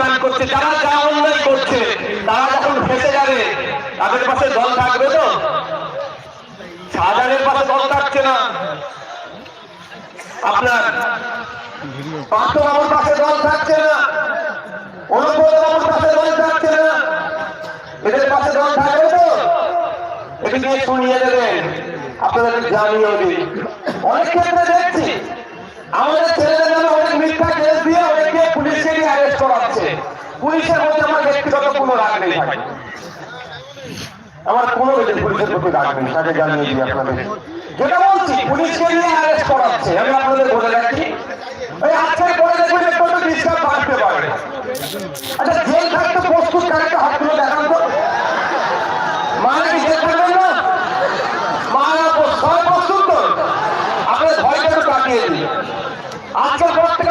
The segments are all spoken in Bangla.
হ্যান করছে, যারা যা অন্যায় করছে, তারা যখন ফেসে যাবে, তাদের পাশে দল থাকবে তো? সাজানের পাশে দল থাকছে না। আপনার পাশে দল থাকছে না। পাশে দল থাকছে না। এদের পাশে দল থাকবে তো? এদিকে শুনিয়ে দেবেন। আপনাদের জানিয়ে দিই অনেক ক্ষেত্রে দেখছি, আমাদের ছেলেদের নামে অনেক মিথ্যা কেস দিয়ে অনেকে পুলিশকে দিয়ে অ্যারেস্ট করাচ্ছে পুলিশের মধ্যে আমার ব্যক্তিগত কোনো রাগ নেই থাকে আমার কোনো পুলিশের প্রতি রাগ নেই, তাকে জানিয়ে দিই আপনাদের। যেটা বলছি, পুলিশকে দিয়ে অ্যারেস্ট করাচ্ছে, আমি আপনাদের বলে রাখি ওই আজকের পরে দেখবেন একটু একটু বাড়তে পারে। আচ্ছা জেল থাকতে প্রস্তুত কারেক্ট হাতগুলো দেখান তো। মানে জেল থাকবেন না? মারা সবাই প্রস্তুত তো। আপনাদের ভয়টা একটু কাটিয়ে দিই। আজকের পর থেকে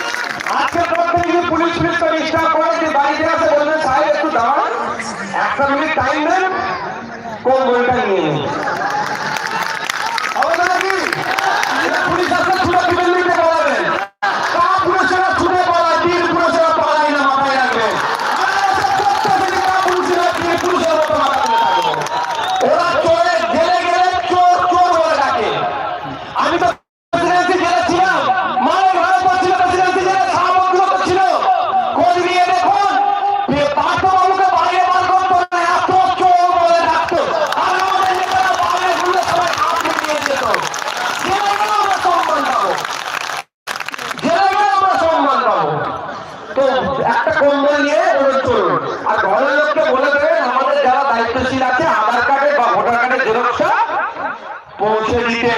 থেকে পুলিশ করে স্টাফ করে যে বাড়িতে আসে বলবেন সাহেব, একটা মিনিট টাইম দেন। কোন বইটা নিয়ে নিন হবে নাকি এটা পুলিশ আসলে ছুটে দিবেন নিতে পারবেন তা পুলিশেরা ছুটে পালায় বীর পুলিশেরা পালায় না মাথায় রাখবেন আর এসব করতে থেকে তা পুলিশেরা বীর পুলিশের মতো মাথা তুলে থাকবে ওরা চোরে গেলে গেলে চোর চোর বলে ডাকে আমি তো প্রেসিডেন্সি জেলে ছিলাম মালিক ভারত ছিল প্রেসিডেন্সি জেলে সাহাবগুলো তো ছিল খোঁজ নিয়ে দেখুন পার্থবাবুকে বাইরে বার করতো না এত চোর বলে ডাকতো আর আমাদের নেতারা বাইরে ঘুরে সবাই হাত মিলিয়ে যেত জেলে গেলে আমরা সম্মান পাবো জেলে গেলে আমরা সম্মান পাবো তো একটা কম্বল নিয়ে আর ঘরের লোককে বলে দেবেন, আমাদের যারা দায়িত্বশীল আছে, আধার কার্ডে বা ভোটার কার্ডের জেরক্সটা পৌঁছে দিতে।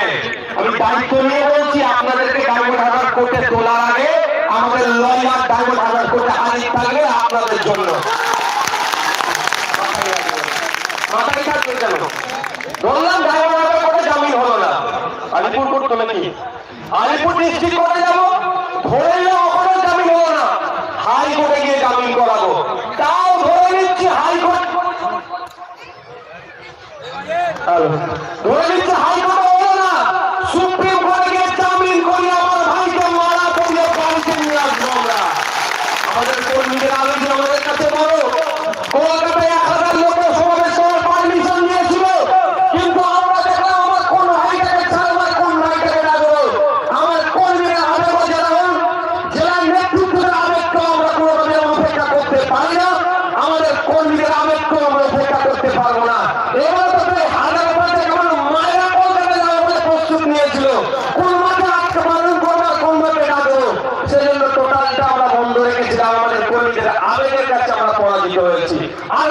আমি দায়িত্ব নিয়ে বলছি, আপনাদেরকে ডায়মন্ড হাজার কোর্টে তোলার আগে আমাদের লয়ার ডায়মন্ড হাজার কোর্টে হাজির থাকবে আপনাদের জন্য। আলিপুর কোর্ট নাকি আলিপুর ডিস্ট্রিক্ট কোর্টে যাব ধরে নিয়ে ওখানে জামিন হলো না হাইকোর্টে গিয়ে জামিন করাবো তাও ধরে নিচ্ছি হাইকোর্ট। ধরে আর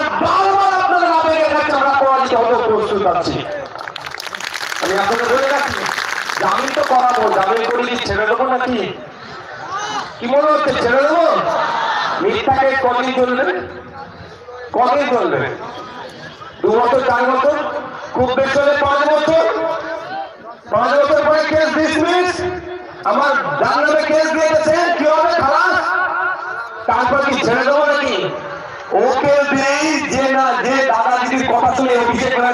আমি বলে রাখি তো করাবো, জামিন করে ছেড়ে দেবো নাকি? কি মনে হচ্ছে, ছেড়ে দেবো? মিথ্যাকে কদিন চলবে কদিন চলবে দু বছর, চার বছর? খুব বেশি হলে পাঁচ বছর? পাঁচ বছর পরে কেস ডিসমিস আমার যার নামে দিয়েছে কি হবে খালাস? তারপর কি ছেড়ে দেবো নাকি ওকে দিয়েই যে না যে দাদা দিদির কথা শুনে অভিষেক ব্যানার্জি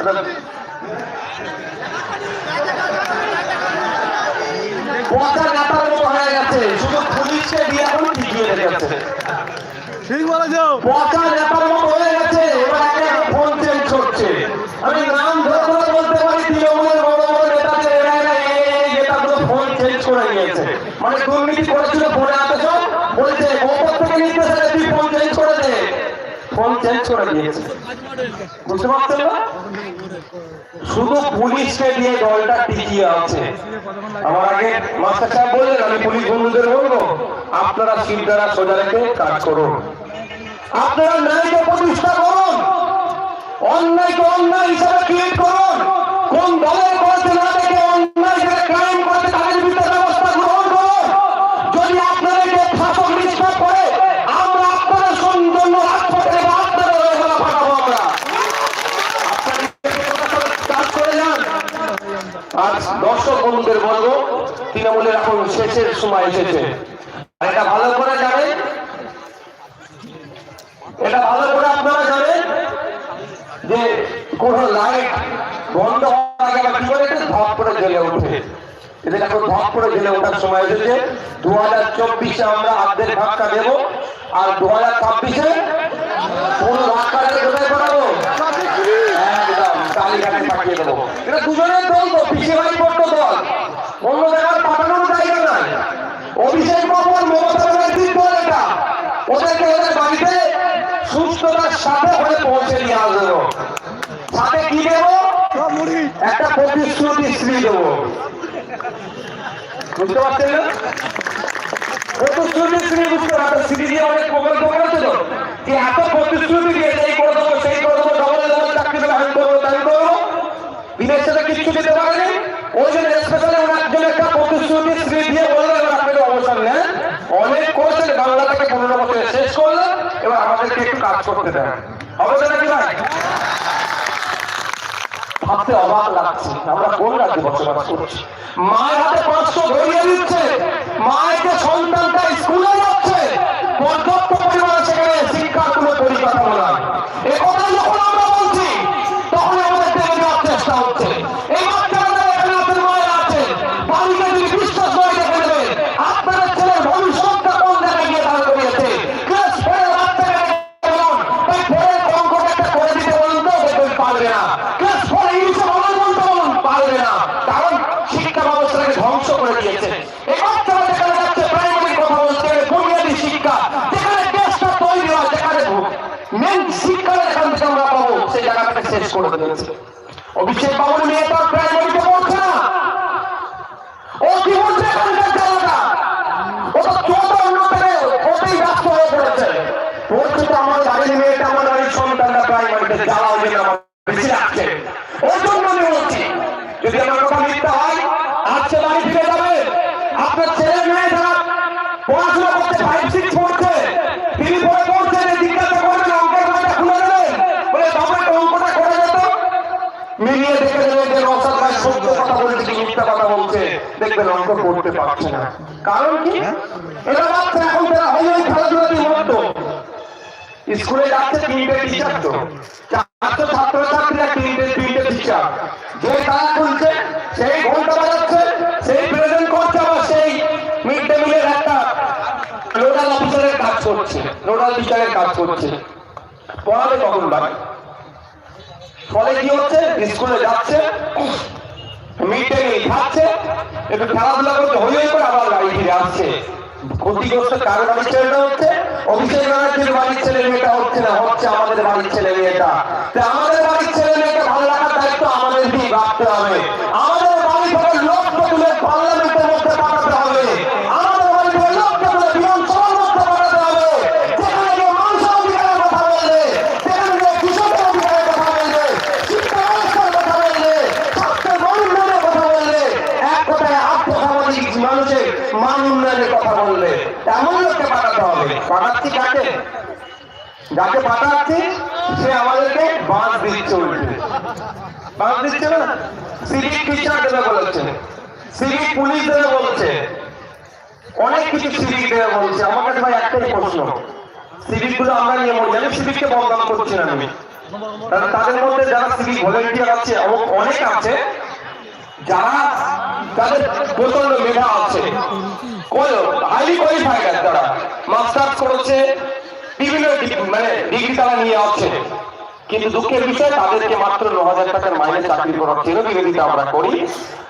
এটা পচা মতো হয়ে গেছে। শুধু পুলিশকে দিয়ে এখন টিকিয়ে রেখেছে ঠিক বলেছ পচা নেতার মতো হয়ে গেছে এবার একে একে ফোন চেঞ্জ করছে আমি নাম ধরে ধরে বলতে পারি তৃণমূলের বড় বড় নেতাদের এরা এরা এই এই নেতাগুলো ফোন চেঞ্জ করে নিয়েছে। মানে দুর্নীতি করেছিল ফোনে আতেছ বলছে ওপর থেকে নির্দেশ তুই ফোন চেঞ্জ করে দে। ফোন চেঞ্জ করে দিয়েছে। বুঝতে পারছেন না? শুধু পুলিশকে দিয়ে দলটা টিকিয়ে আছে। আমার আগে মাস্টার সাহেব বললেন, আমি পুলিশ বন্ধুদের বলব, আপনারা চিন্তারা সোজা রেখে কাজ করুন। আপনারা ন্যায়কে প্রতিষ্ঠা করুন। শেষের সময় এসেছে। এটা ভালো করে জানেন? এটা ভালো করে আপনারা জানেন? যে কোন লাইট বন্ধ কি করে ধপ করে জ্বলে এখন ধপ করে জ্বলে ওঠার সময় এসেছে। দু হাজার চব্বিশে আমরা আর্ধেক ধাক্কা দেব আর দু হাজার ছাব্বিশে পুরো ধাক্কা দিয়ে কোথায় করাবো কালীঘাটে পাঠিয়ে দেবো। এটা দুজনের দল তো ভাই পড়তো দল। অন্য জায়গায় নাই অভিষেক বাবু আর মমতা বাড়িতে সুস্থতার বুঝতে পারছেন প্রতিশ্রুতি শ্রী বুঝতে পারছেন শ্রী দিয়ে এত প্রতিশ্রুতি দিয়েছে এই সেই করে ডবল ডবল চাকরি দেবো করব, তাই করব। সাথে কিচ্ছু দিতে পারেনি। ওই জন্য একটা প্রতিশ্রুতি শ্রী দিয়ে বললেন এবার আপনাদের অবসর নেন অনেক করেছেন বাংলা থেকে পনেরো বছরে শেষ করলেন এবার আমাদেরকে একটু কাজ করতে দেন। নাকি ভাই? ভাবতে অবাক লাগছে। আমরা কোন রাজ্যে বসবাস করছি? মায়ের হাতে পাঁচশো ধরিয়ে দিচ্ছে। শিক্ষা এখান আমি বলছি যাবে। আপনার ছেলে মেয়ে যারা পড়াশোনা করতে ফাইভ সিক্স পড়ছে তিনি পড়ে পড়ছেন এই জিজ্ঞাসা করবেন অঙ্কের বইটা খুলে দেবেন বলে বাবা একটা অঙ্কটা করে যেত মিলিয়ে দেখে দেবেন যে রসাদ ভাই সত্য কথা বলছে কি মিথ্যা কথা বলছে দেখবেন অঙ্ক করতে পারছে না। কারণ কি? এরা বাচ্চা এখন তারা হই হই খেলাধুলাতে মত্ত। স্কুলে যাচ্ছে তিনটে টিচার তো চারশো ছাত্র ছাত্রীরা তিনটে তিনটে টিচার যে তারা খুলছে সেই ঘণ্টা বাজাচ্ছে সেই প্রেজেন্ট করছে আবার সেই মিড ডে মিলের একটা নোডাল অফিসারের কাজ করছে নোডাল টিচারের কাজ করছে। পড়াবে কখন ভাই? ফলে কি হচ্ছে, স্কুলে যাচ্ছে মিড ডে মিল খাচ্ছে, একটু খেলাধুলা করতে হই হই করে আবার বাড়ি ফিরে আসছে। ক্ষতিগ্রস্ত কারও বাড়ির ছেলেটা হচ্ছে অভিষেক ব্যানার্জির বাড়ির ছেলে মেয়েটা হচ্ছে না, হচ্ছে আমাদের বাড়ির ছেলে মেয়েটা। আমাদের বাড়ির ছেলে মেয়েটা ভালো রাখার দায়িত্ব আমাদেরকেই ভাবতে হবে। মান উন্নয়নের কথা বলবে এমন লোককে পাঠাতে হবে। পাঠাচ্ছি কাকে? যাকে পাঠাচ্ছি, সে আমাদেরকে বাঁধ দিচ্ছে উল্টে। বাঁধ দিচ্ছে না? সিভিক টিচার দেবে বলেছে। সিভিক পুলিশ দেবে বলছে। অনেক কিছু সিভিক দেবে বলছে। আমার কাছে ভাই একটাই প্রশ্ন। সিভিকগুলো আমরা নিয়ে মরি আমি সিভিককে বদনাম করছি না আমি। তাদের মধ্যে যারা সিভিক ভলেন্টিয়ার আছে অনেক আছে, যারা তাদের প্রচণ্ড মেধা আছে। হাইলি কোয়ালিফাইড তারা মাস্টার্স করেছে বিভিন্ন মানে ডিগ্রি তারা নিয়ে আছে কিন্তু দুঃখের বিষয়, তাদেরকে মাত্র ন হাজার টাকার মাইনে চাকরি করার চিরবিরোধিতা আমরা করি।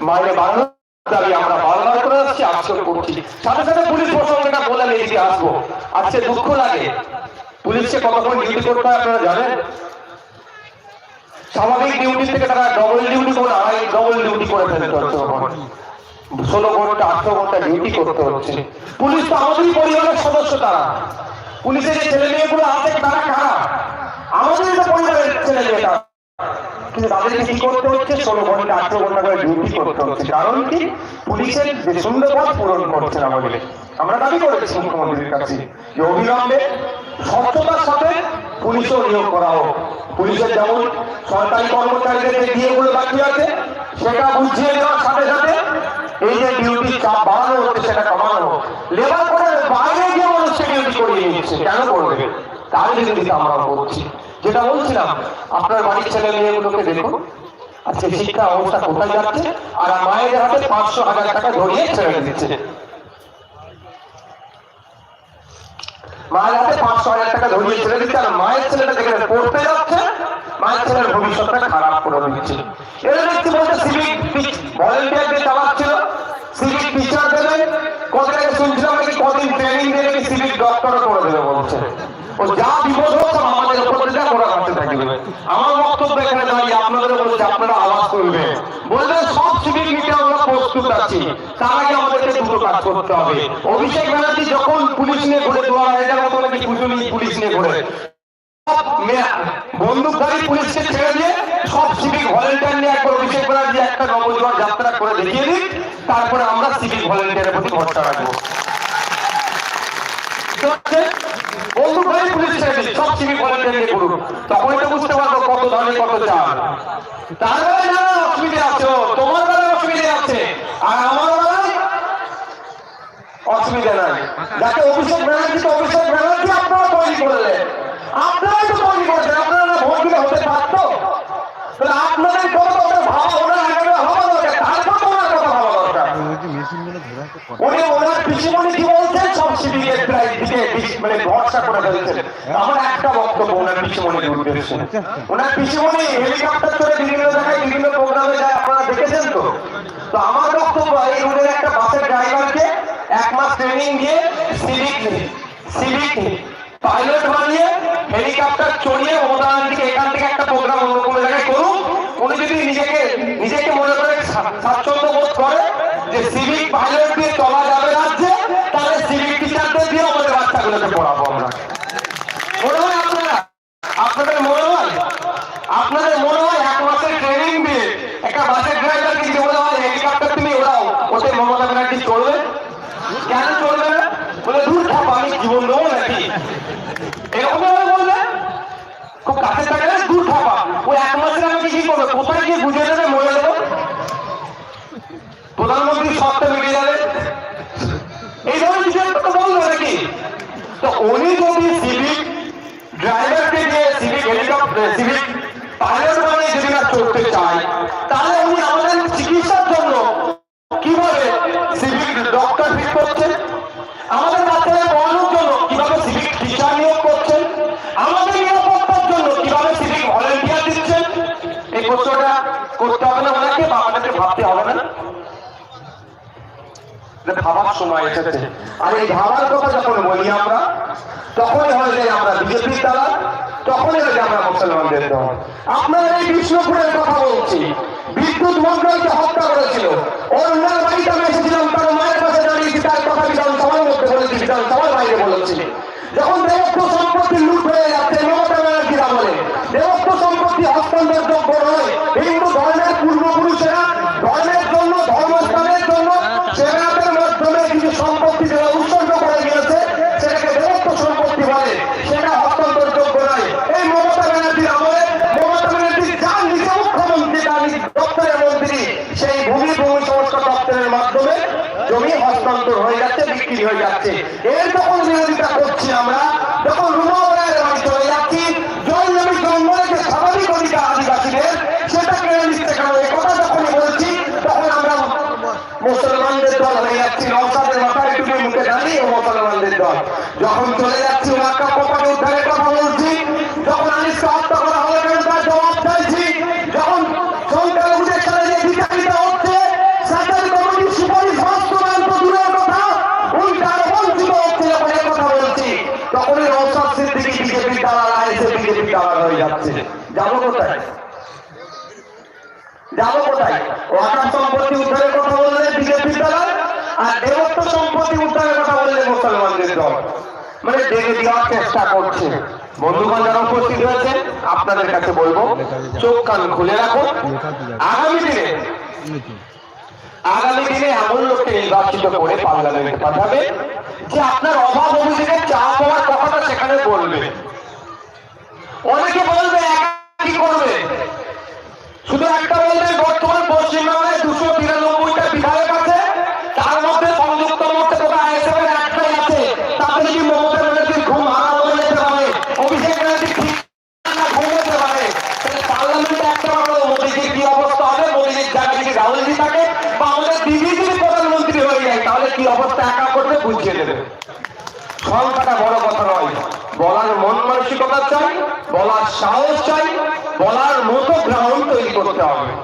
মাইনে বাড়ানোর দাবি আমরা বারবার করে আসছি আজকে করছি। সাথে সাথে পুলিশ প্রসঙ্গটা বলে এদিকে আসব। আজকে দুঃখ লাগে। পুলিশকে কতক্ষণ ডিউটি করতে হয় আপনারা জানেন? স্বাভাবিক ডিউটি থেকে তারা ডবল ডিউটি করে, আড়াই ডবল ডিউটি করে ফেলতে হচ্ছে। ষোলো ঘণ্টা, আঠারো ঘণ্টা ডিউটি করতে হচ্ছে। পুলিশ তো আমাদেরই পরিবারের সদস্য তারা। পুলিশের যে ছেলে মেয়েগুলো আছে, তারা কারা? আমাদেরই তো পরিবারের ছেলে মেয়ে তারা। কিন্তু কি করতে হচ্ছে? করতে হচ্ছে। কারণ কি? পুলিশের যে পূরণ করছে আমরা দাবি করেছি কাছে যে সাথে পুলিশও করা হোক। পুলিশের যেমন সরকারি কর্মচারীদের যে বাকি আছে, সেটা বুঝিয়ে দেওয়ার সাথে সাথে এই যে ডিউটি চাপ বাড়ানো হচ্ছে, সেটা কমানো লেবার করে বাইরে গিয়ে মানুষকে ডিউটি করিয়ে নিচ্ছে, কেন করবে? তার কিন্তু আমরা করছি যেটা বলছিলাম, আপনার বাড়ির ছেলে মেয়েগুলোকে দেখুন। আজকে শিক্ষা অবস্থা কোথায় যাচ্ছে? আর মায়ের হাতে পাঁচশো হাজার টাকা ধরিয়ে ছেড়ে দিচ্ছে। মায়ের হাতে পাঁচশো হাজার টাকা ধরিয়ে ছেড়ে দিচ্ছে, আর মায়ের ছেলেটা পড়তে যাচ্ছে, মায়ের ছেলের ভবিষ্যৎটা খারাপ করে দিচ্ছে। সিভিক চালাচ্ছিল সিভিক টিচার দেবে। শুনছিলাম নাকি কদিন ট্রেনিং সিভিক ডক্টরও করে দেবে বলছে। ও যা বিপদ হচ্ছে আমাদের উপর যা থাকবে আমার বক্তব্য এখানে দাঁড়িয়ে আপনাদের বলছে আপনারা আওয়াজ করবেন বলবেন সব সব তারপরে আমরা সিভিক ভলেন্টিয়ারের প্রতি ভরসা রাখব। তো বুঝতে পারব কত ধরনের কত চাল। তার বেলায় না অসুবিধা আছে ও, তোমার বেলায় অসুবিধা আছে আর আমার বেলায় অসুবিধা নাই যাকে অভিষেক ব্যানার্জি অভিষেক ব্যানার্জি আপনারা তৈরি করলেন। তো তৈরি করেছেন, আপনারা না ভোট দিলে হতে পারতো? তাহলে আপনাদের ভাবা দরকার, তারপর কথা দরকার। মানে আমার একটা বক্তব্য, ওনার আপনারা দেখেছেন তো? তো আমার বক্তব্য এই রুটের একটা মাস ট্রেনিং দিয়ে সিভিক সিভিক পাইলট বানিয়ে হেলিকপ্টার চড়িয়ে মমতা ব্যানার্জিকে এখান থেকে একটা প্রোগ্রাম অন্য কোনো জায়গায় করুন উনি যদি নিজেকে নিজেকে মনে করে স্বা- স্বাচ্ছন্দ্য বোধ করে যে সিভিক পাইলট দিয়ে চলা যাবে রাজ্যে, তাহলে সিভিক টিচারদের দিয়ে আমাদের বাচ্চাগুলোকে পড়াবো আমরা মনে হয় আপনারা আপনাদের মনে হয় আপনাদের মনে হয় এক মাসের ট্রেনিং দিয়ে একটা বাসের ড্রাইভারকে যদি বলা হয় হেলিকপ্টার তুমি ওড়াও ওতে মমতা ব্যানার্জি চলবে কেন চলবে না বলে দূর থাকো আমি জীবন দেবো নাকি এরকম ভাবে বলবে খুব কাছে থাকলে দূর থাকা ওই এক মাসের আমাকে কি করবে কোথায় গিয়ে বুঝে মরে দেবো প্রধানমন্ত্রী সবটা মিটে যাবে এই ধরনের কিছু একটা তো বলবে নাকি? তো উনি যদি সিভিক ড্রাইভারকে দিয়ে সিভিক হেলিকপ্টার সিভিক পাইলট বানিয়ে যদি না চড়তে চায়, তাহলে উনি আমাদের চিকিৎসার জন্য কীভাবে সিভিক ডক্টর ঠিক করছেন? আমাদের বাচ্চাদের পড়ানোর জন্য কীভাবে সিভিক টিচার নিয়োগ করছেন? আমাদের নিরাপত্তার জন্য কীভাবে সিভিক ভলেন্টিয়ার দিচ্ছেন? এই প্রশ্নটা করতে হবে না ওনাকে বা আমাদেরকে ভাবতে হবে না যে ভাবার সময় এসেছে। আর এই ভাবার কথা যখন বলি আমরা, তখনই হয়ে আমরা বিজেপির দ্বারা তখনই আমরা মুসলমানদের দল। আপনারা এই বিষ্ণুপুরের কথা বলছি। বিদ্যুৎ হত্যা করেছিল। বাড়িতে আমি এসেছিলাম, তার মায়ের তার কথা বিধানসভার মধ্যে বলেছি বিধানসভার বাইরে বলেছি। যখন দেবত্ব সম্পত্তি লুট হয়ে যাচ্ছে, মমতা দেবত্ব সম্পত্তি হস্তান্তর যোগ্য নয় হিন্দু ধর্মের পূর্বপুরুষেরা ধর্মের জন্য ধর্মস্থানের জন্য সেনাদের মাধ্যমে কিছু সম্পত্তি যারা উৎসর্গ করে গিয়েছে সেটাকে দেবত্ব সম্পত্তি বলে সেটা হস্তান্তর যোগ্য নয় যখন চলে যাচ্ছি ওয়াকা কোপাকে উদ্ধারের কথা বলছি, যখন আনিসকে হত্যা কথা বলছি। বিজেপির দালাল হয়ে যাচ্ছে। যাব কোথায়? যাব কোথায়? ওয়াকার সম্পত্তি উদ্ধারের কথা বললে বিজেপির দালাল আর দেবত্ব সম্পত্তি উদ্ধারের কথা বললে মুসলমানদের দল মানে দেখে দেওয়ার চেষ্টা করছে। বন্ধুগণ যারা উপস্থিত হয়েছে আপনাদের কাছে বলব, চোখ কান খুলে রাখুন। আগামী দিনে আগামী দিনে এমন লোককে নির্বাচিত করে পার্লামেন্টে পাঠাবে যে আপনার অভাব অভিযোগের চা পাওয়ার কথাটা সেখানে বলবে। অনেকে বলবে কি করবে। শুধু একটা বলবে, বর্তমান পশ্চিমবাংলায় দুশো তিরানব্বইটা বিধায়ক আছে তার মধ্যে সংযুক্ত মধ্যে কোথায় আইএসএফ এর একটাই আছে তাতে কি মমতা ব্যানার্জির ঘুম হারাম হয়ে যেতে পারে অভিষেক ব্যানার্জি ঠিক না ঘুম হতে পারে তাহলে পার্লামেন্টে একটা বড় মোদীজির কি অবস্থা হবে মোদীজির জায়গায় যদি রাহুলজি থাকে বা আমাদের দিদি যদি প্রধানমন্ত্রী হয়ে যায় তাহলে কি অবস্থা একা করবে বুঝিয়ে দেবে সংখ্যাটা বড় কথা নয় বলার মন মানসিকতা চাই বলার সাহস চাই বলার মতো গ্রাউন্ড তৈরি করতে হবে।